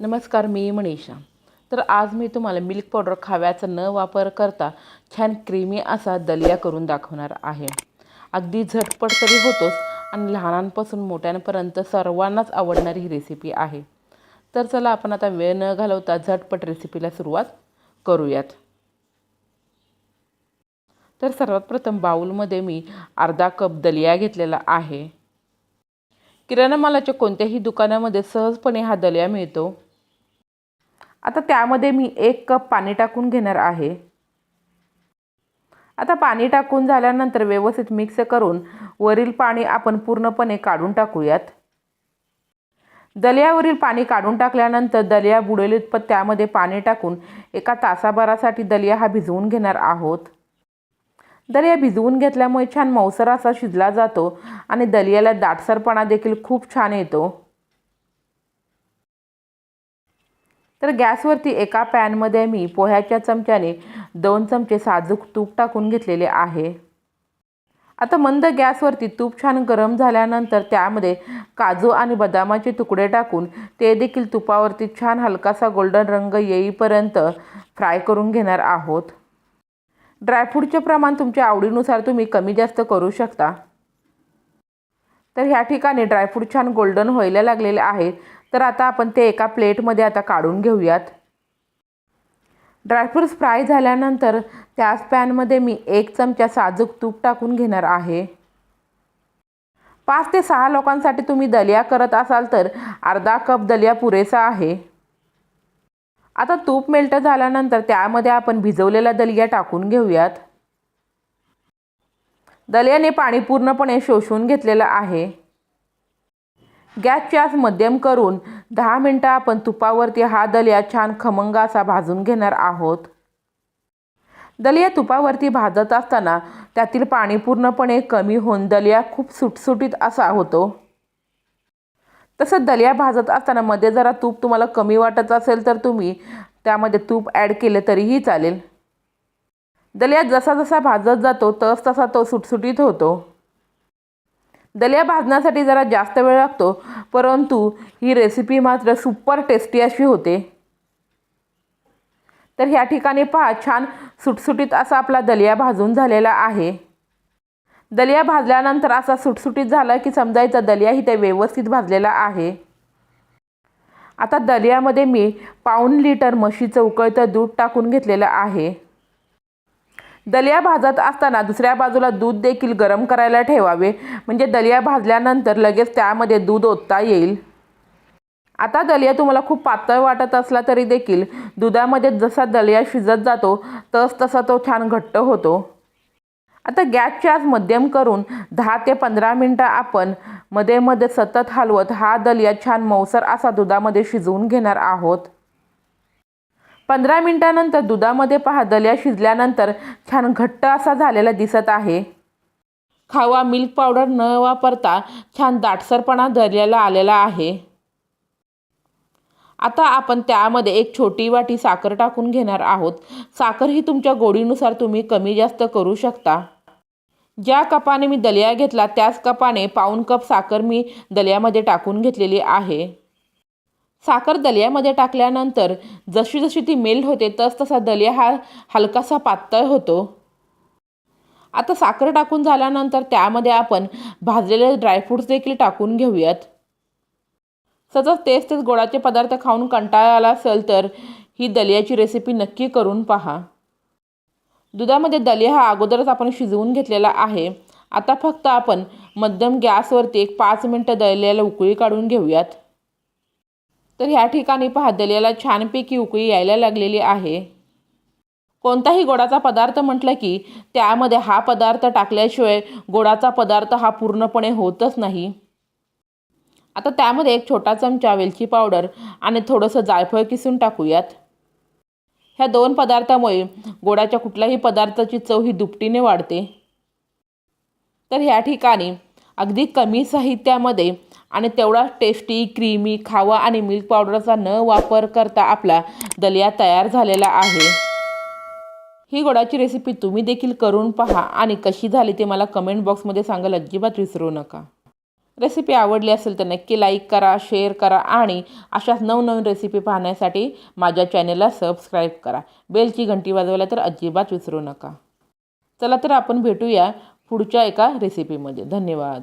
नमस्कार मी मनीषा. तर आज मी तुम्हाला मिल्क पावडर खाव्याचा न वापर करता छान क्रीमी असा दलिया करून दाखवणार आहे. अगदी झटपट तरी होतोच आणि लहानांपासून मोठ्यांपर्यंत सर्वांनाच आवडणारी ही रेसिपी आहे. तर चला आपण आता वेळ न घालवता झटपट रेसिपीला सुरुवात करूयात. तर सर्वात प्रथम बाऊलमध्ये मी अर्धा कप दलिया घेतलेला आहे. किराणा मालाच्या कोणत्याही दुकानामध्ये सहजपणे हा दलिया मिळतो. आता त्यामध्ये मी एक कप पाणी टाकून घेणार आहे. आता पाणी टाकून झाल्यानंतर व्यवस्थित मिक्स करून वरील पाणी आपण पूर्णपणे काढून टाकूयात. दलियावरील पाणी काढून टाकल्यानंतर दलिया बुडेल पण त्यामध्ये पाणी टाकून एका तासाभरासाठी दलिया हा भिजवून घेणार आहोत. दलिया भिजवून घेतल्यामुळे छान मौसर असा शिजला जातो आणि दलियाला दाटसरपणा देखील खूप छान येतो. तर गॅसवरती एका पॅनमध्ये मी पोह्याच्या चमच्याने दोन चमचे साजूक तूप टाकून घेतलेले आहे. आता मंद गॅसवरती तूप छान गरम झाल्यानंतर त्यामध्ये काजू आणि बदामाचे तुकडे टाकून ते देखील तुपावरती छान हलकासा गोल्डन रंग येईपर्यंत फ्राय करून घेणार आहोत. ड्रायफ्रूटचे प्रमाण तुमच्या आवडीनुसार तुम्ही कमी जास्त करू शकता. तर ह्या ठिकाणी ड्रायफ्रूट छान गोल्डन व्हायला लागलेले आहे तर आता आपण ते एका प्लेटमध्ये आता काढून घेऊयात. ड्रायफ्रूट्स फ्राय झाल्यानंतर त्याच पॅनमध्ये मी एक चमचा साजूक तूप टाकून घेणार आहे. पाच ते सहा लोकांसाठी तुम्ही दलिया करत असाल तर अर्धा कप दलिया पुरेसा आहे. आता तूप मेल्ट झाल्यानंतर त्यामध्ये आपण भिजवलेला दलिया टाकून घेऊयात. दलियाने पाणी पूर्णपणे शोषून घेतलेलं आहे. गॅसची आस मध्यम करून दहा मिनटं आपण तुपावरती हा दलिया छान खमंग असा भाजून घेणार आहोत. दलिया तुपावरती भाजत असताना त्यातील पाणी पूर्णपणे कमी होऊन दलिया खूप सुटसुटीत असा होतो. तसं दलिया भाजत असताना मध्ये जरा तूप तुम्हाला कमी वाटत असेल तर तुम्ही त्यामध्ये तूप ॲड केले तरीही चालेल. दलिया जसा जसा भाजत जातो तस तसा तो सुटसुटीत होतो. दलिया भाजण्यासाठी जरा जास्त वेळ लागतो परंतु ही रेसिपी मात्र सुपर टेस्टी अशी होते. तर ह्या ठिकाणी पहा छान सुटसुटीत असा आपला दलिया भाजून झालेला आहे. दलिया भाजल्यानंतर असा सुटसुटीत झाला की समजायचा दलिया इथे व्यवस्थित भाजलेला आहे. आता दलियामध्ये मी पाऊन लिटर म्हशीचं उकळतं दूध टाकून घेतलेलं आहे. दलिया भाजत असताना दुसऱ्या बाजूला दूध देखील गरम करायला ठेवावे. म्हणजे दलिया भाजल्यानंतर लगेच त्यामध्ये दूध ओतता येईल. आता दलिया तुम्हाला खूप पातळ वाटत असला तरी देखील दुधामध्ये जसा दलिया शिजत जातो तस तसा तो छान घट्ट होतो. आता गॅसची आज मध्यम करून दहा ते पंधरा मिनटं आपण मध्ये मध्ये सतत हलवत हा दलिया छान मौसर असा दुधामध्ये शिजवून घेणार आहोत. पंधरा मिनटानंतर दुधामध्ये पहा दलिया शिजल्यानंतर छान घट्ट असा झालेला दिसत आहे. खावा मिल्क पावडर न वापरता छान दाटसरपणा दर्याला आलेला आहे. आता आपण त्यामध्ये एक छोटी वाटी साखर टाकून घेणार आहोत. साखर ही तुमच्या गोडीनुसार तुम्ही कमी जास्त करू शकता. ज्या कपाने मी दलिया घेतला त्याच कपाने पाऊन कप साखर मी दलियामध्ये टाकून घेतलेली आहे. साखर दलियामध्ये टाकल्यानंतर जशी जशी ती मेल्ट होते तस तसा दलिया हा हलकासा पातळ होतो. आता साखर टाकून झाल्यानंतर त्यामध्ये आपण भाजलेले ड्रायफ्रूट्स देखील टाकून घेऊयात. सतत तेच तेच गोडाचे पदार्थ खाऊन कंटाळा आला असेल तर ही दलियाची रेसिपी नक्की करून पहा. दुधामध्ये दलिया हा अगोदरच आपण शिजवून घेतलेला आहे. आता फक्त आपण मध्यम गॅसवरती एक पाच मिनटं दलियाला उकळी काढून घेऊयात. तर ह्या ठिकाणी पहा दलियाला छानपैकी उकळी यायला लागलेली आहे. कोणताही गोडाचा पदार्थ म्हटलं की त्यामध्ये हा पदार्थ टाकल्याशिवाय गोडाचा पदार्थ हा पूर्णपणे होतच नाही. आता त्यामध्ये एक छोटा चमचा वेलची पावडर आणि थोडंसं जायफळ किसून टाकूयात. ह्या दोन पदार्थामुळे गोडाच्या कुठल्याही पदार्थाची चव ही दुपटीने वाढते. तर ह्या ठिकाणी अगदी कमी साहित्यामध्ये आणि तेवढा टेस्टी क्रीमी खावा आणि मिल्क पावडरचा न वापर करता आपला दलिया तयार झालेला आहे. ही गोडाची रेसिपी तुम्ही देखील करून पहा आणि कशी झाली ते मला कमेंट बॉक्समध्ये सांगायला अजिबात विसरू नका. रेसिपी आवडली असेल तर नक्की लाईक करा शेअर करा आणि अशाच नवनवीन रेसिपी पाहण्यासाठी माझ्या चॅनेलला सबस्क्राईब करा. बेलची घंटी वाजवायला तर अजिबात विसरू नका. चला तर आपण भेटूया पुढच्या एका रेसिपीमध्ये धन्यवाद.